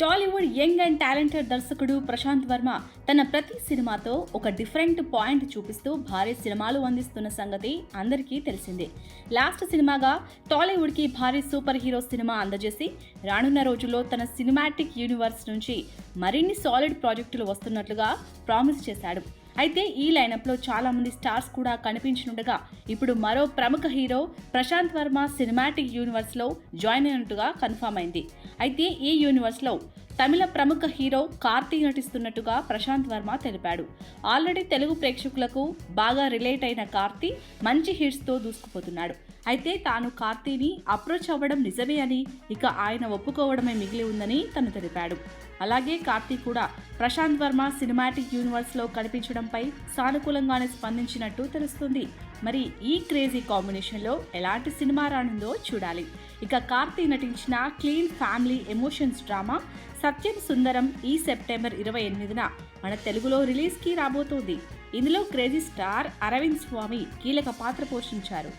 Tollywood young and talented దర్శకుడు ప్రశాంత్ వర్మ తన ప్రతి సినిమాతో ఒక డిఫరెంట్ పాయింట్ చూపిస్తూ భారీ సినిమాలు అందిస్తున్న సంగతి అందరికీ తెలిసిందే. లాస్ట్ సినిమాగా టాలీవుడ్కి భారీ సూపర్ హీరో సినిమా అందజేసి రానున్న రోజుల్లో తన సినిమాటిక్ యూనివర్స్ నుంచి మరిన్ని సాలిడ్ ప్రాజెక్టులు వస్తున్నట్లుగా ప్రామిస్ చేశాడు. అయితే ఈ లైనప్లో చాలా మంది స్టార్స్ కూడా కనిపించనుండగా ఇప్పుడు మరో ప్రముఖ హీరో ప్రశాంత్ వర్మ సినిమాటిక్ యూనివర్స్లో జాయిన్ అయినట్టుగా కన్ఫర్మ్ అయింది. అయితే ఈ యూనివర్స్లో తమిళ ప్రముఖ హీరో కార్తీ నటిస్తున్నట్టుగా ప్రశాంత్ వర్మ తెలిపాడు. ఆల్రెడీ తెలుగు ప్రేక్షకులకు బాగా రిలేట్ అయిన కార్తీ మంచి హిట్స్తో దూసుకుపోతున్నాడు. అయితే తాను కార్తీని అప్రోచ్ అవ్వడం నిజమే అని ఇక ఆయన ఒప్పుకోవడమే మిగిలి ఉందని తను తెలిపాడు. అలాగే కార్తీ కూడా ప్రశాంత్ వర్మ సినిమాటిక్ యూనివర్స్లో కనిపించడంపై సానుకూలంగానే స్పందించినట్టు తెలుస్తుంది. మరి ఈ క్రేజీ కాంబినేషన్లో ఎలాంటి సినిమా రానుందో చూడాలి. ఇక కార్తీ నటించిన clean family emotions drama Satyam Sundaram ఈ సెప్టెంబర్ ఇరవై ఎనిమిదిన మన తెలుగులో రిలీజ్కి రాబోతోంది. ఇందులో క్రేజీ స్టార్ అరవింద్ స్వామి కీలక పాత్ర పోషించారు.